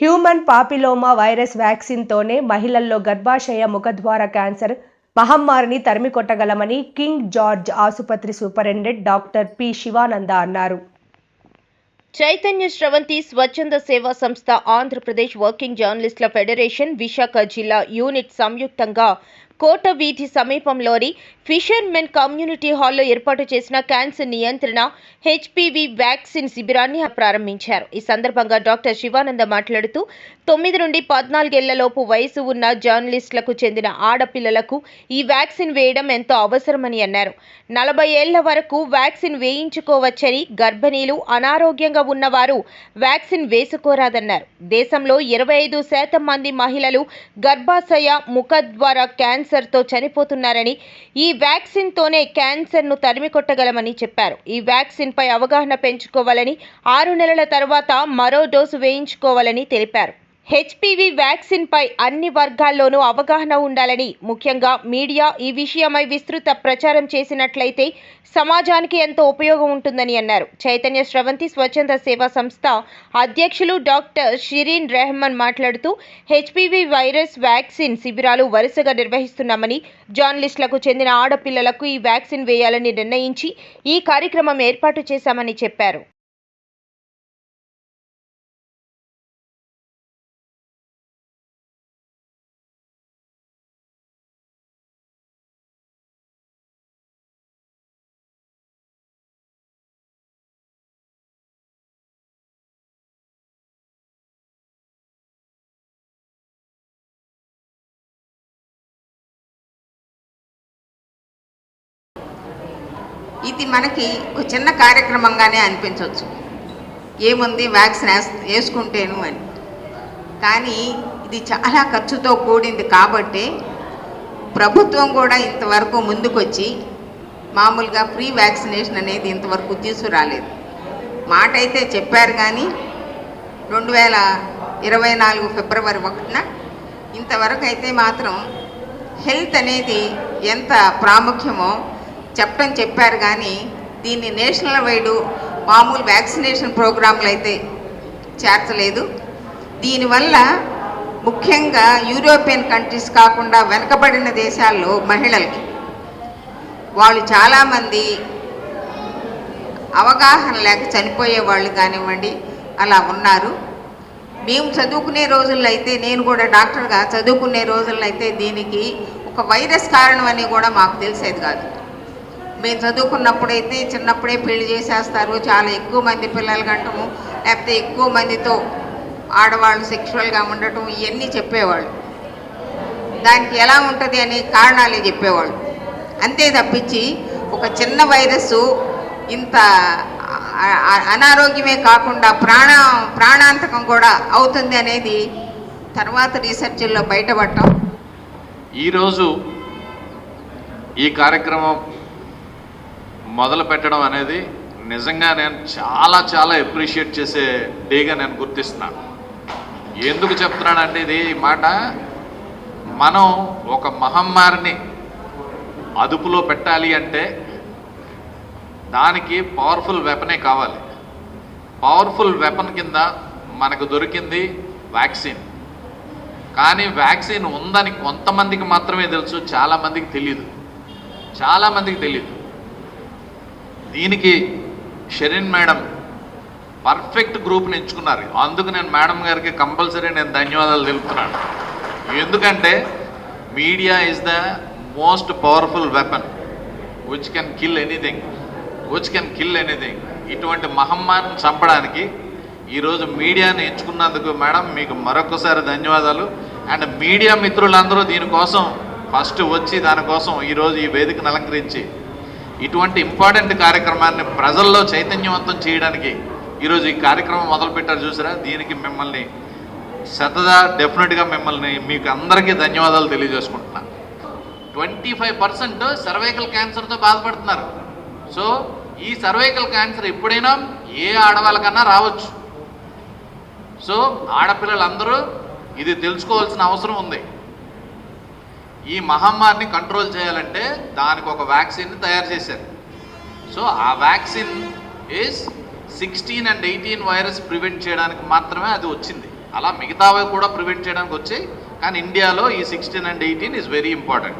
Human papilloma virus వ్యాక్సిన్తోనే మహిళల్లో గర్భాశయ ముఖద్వార క్యాన్సర్ మహమ్మారిని తరిమికొట్టగలమని కింగ్ జార్జ్ ఆసుపత్రి సూపరింటెండెంట్ డాక్టర్ పి శివానంద అన్నారు. చైతన్య స్రవంతి స్వచ్ఛంద సేవా సంస్థ ఆంధ్రప్రదేశ్ వర్కింగ్ జర్నలిస్టుల ఫెడరేషన్ విశాఖ జిల్లా యూనిట్ సంయుక్తంగా కోట వీధి సమీపంలోని ఫిషర్మెన్ కమ్యూనిటీ హాల్లో ఏర్పాటు చేసిన క్యాన్సర్ నియంత్రణ హెచ్పివి వ్యాక్సిన్ శిబిరాన్ని ప్రారంభించారు. ఈ సందర్భంగా డాక్టర్ శివానంద మాట్లాడుతూ తొమ్మిది నుండి పద్నాలుగేళ్ళలోపు వయసు ఉన్న జర్నలిస్టులకు చెందిన ఆడపిల్లలకు ఈ వ్యాక్సిన్ వేయడం ఎంతో అవసరమని అన్నారు. నలభై ఏళ్ళ వరకు వ్యాక్సిన్ వేయించుకోవచ్చని గర్భిణీలు అనారోగ్యంగా ఉన్నవారు వ్యాక్సిన్ వేసుకోరాదన్నారు. దేశంలో ఇరవై ఐదు శాతం మంది మహిళలు గర్భాశయ ముఖద్వార క్యాన్సర్తో చనిపోతున్నారని ఈ వ్యాక్సిన్తోనే క్యాన్సర్ను తరిమికొట్టగలమని చెప్పారు. ఈ వ్యాక్సిన్పై అవగాహన పెంచుకోవాలని ఆరు నెలల తర్వాత మరో డోసు వేయించుకోవాలని తెలిపారు. హెచ్పివి వ్యాక్సిన్ పై అన్ని వర్గాల్లోనూ అవగాహన ఉండాలని ముఖ్యంగా మీడియా ఈ విషయమై విస్తృత ప్రచారం చేసినట్లయితే సమాజానికి ఎంతో ఉపయోగం ఉంటుందని అన్నారు. చైతన్య స్రవంతి స్వచ్ఛంద సేవా సంస్థ అధ్యక్షులు డాక్టర్ షిరీన్ రెహమాన్ మాట్లాడుతూ హెచ్పివి వైరస్ వ్యాక్సిన్ శిబిరాలు వరుసగా నిర్వహిస్తున్నామని జర్నలిస్టులకు చెందిన ఆడపిల్లలకు ఈ వ్యాక్సిన్ వేయాలని నిర్ణయించి ఈ కార్యక్రమం ఏర్పాటు చేశామని చెప్పారు. ఇది మనకి ఒక చిన్న కార్యక్రమంగానే అనిపించవచ్చు. ఏముంది వ్యాక్సిన్ వేస్ వేసుకుంటేను అని. కానీ ఇది చాలా ఖర్చుతో కూడింది కాబట్టి ప్రభుత్వం కూడా ఇంతవరకు ముందుకొచ్చి మామూలుగా ఫ్రీ వ్యాక్సినేషన్ అనేది ఇంతవరకు తీసుకురాలేదు. మాట అయితే చెప్పారు కానీ రెండు వేల ఇరవై నాలుగు ఫిబ్రవరి ఒకటిన ఇంతవరకు అయితే మాత్రం హెల్త్ అనేది ఎంత ప్రాముఖ్యమో చెప్పడం చెప్పారు కానీ దీన్ని నేషనల్ వైడు మామూలు వ్యాక్సినేషన్ ప్రోగ్రాంలు అయితే చేర్చలేదు. దీనివల్ల ముఖ్యంగా యూరోపియన్ కంట్రీస్ కాకుండా వెనకబడిన దేశాల్లో మహిళలకి వాళ్ళు చాలామంది అవగాహన లేక చనిపోయే వాళ్ళు కానివ్వండి అలా ఉన్నారు. మేము చదువుకునే రోజుల్లో అయితే నేను కూడా డాక్టర్గా చదువుకునే రోజుల్లో అయితే దీనికి ఒక వైరస్ కారణం అని కూడా మాకు తెలిసేది కాదు. మేము చదువుకున్నప్పుడైతే చిన్నప్పుడే పెళ్ళి చేసేస్తారు. చాలా ఎక్కువ మంది పిల్లలు కంటము లేకపోతే ఎక్కువ మందితో ఆడవాళ్ళు సెక్షువల్గా ఉండటం ఇవన్నీ చెప్పేవాళ్ళు. దానికి ఎలా ఉంటుంది అనే కారణాలే చెప్పేవాళ్ళు. అంతే తప్పించి ఒక చిన్న వైరస్ ఇంత అనారోగ్యమే కాకుండా ప్రాణ ప్రాణాంతకం కూడా అవుతుంది అనేది తర్వాత రీసెర్చ్ల్లో బయటపడటం ఈరోజు ఈ కార్యక్రమం మొదలు పెట్టడం అనేది నిజంగా నేను చాలా చాలా ఎప్రిషియేట్ చేసే డేగా నేను గుర్తిస్తున్నాను. ఎందుకు చెప్తున్నానంటే ఇది ఈ మాట? మనం ఒక మహమ్మారిని అదుపులో పెట్టాలి అంటే దానికి పవర్ఫుల్ వెపనే కావాలి. పవర్ఫుల్ వెపన్ కింద మనకు దొరికింది వ్యాక్సిన్ కానీ వ్యాక్సిన్ ఉందని కొంతమందికి మాత్రమే తెలుసు చాలామందికి తెలియదు చాలామందికి తెలియదు దీనికి షెరిన్ మేడం పర్ఫెక్ట్ గ్రూప్ని ఎంచుకున్నారు అందుకు నేను మేడం గారికి కంపల్సరీ నేను ధన్యవాదాలు తెలుపుతున్నాను. ఎందుకంటే media is the most powerful weapon which can kill anything which can kill anything ఇటువంటి మహమ్మారిని చంపడానికి ఈరోజు మీడియాని ఎంచుకున్నందుకు మేడం మీకు మరొకసారి ధన్యవాదాలు. అండ్ మీడియా మిత్రులందరూ దీనికోసం ఫస్ట్ వచ్చి దానికోసం ఈరోజు ఈ వేదికను అలంకరించి ఇటువంటి ఇంపార్టెంట్ కార్యక్రమాన్ని ప్రజల్లో చైతన్యవంతం చేయడానికి ఈరోజు ఈ కార్యక్రమం మొదలుపెట్టారు చూసారా? దీనికి మిమ్మల్ని శతదా డెఫినెట్గా మిమ్మల్ని మీకు అందరికీ ధన్యవాదాలు తెలియజేసుకుంటున్నాను ట్వంటీ ఫైవ్ పర్సెంట్ సర్వైకల్ క్యాన్సర్తో బాధపడుతున్నారు. సో ఈ సర్వైకల్ క్యాన్సర్ ఎప్పుడైనా ఏ ఆడవాళ్ళకన్నా రావచ్చు. సో ఆడపిల్లలందరూ ఇది తెలుసుకోవాల్సిన అవసరం ఉంది. ఈ మహమ్మారిని కంట్రోల్ చేయాలంటే దానికి ఒక వ్యాక్సిన్ తయారు చేశారు. సో ఆ vaccine is sixteen and eighteen virus prevent చేయడానికి మాత్రమే అది వచ్చింది. అలా మిగతావి కూడా ప్రివెంట్ చేయడానికి వచ్చాయి. కానీ ఇండియాలో ఈ sixteen and eighteen is very important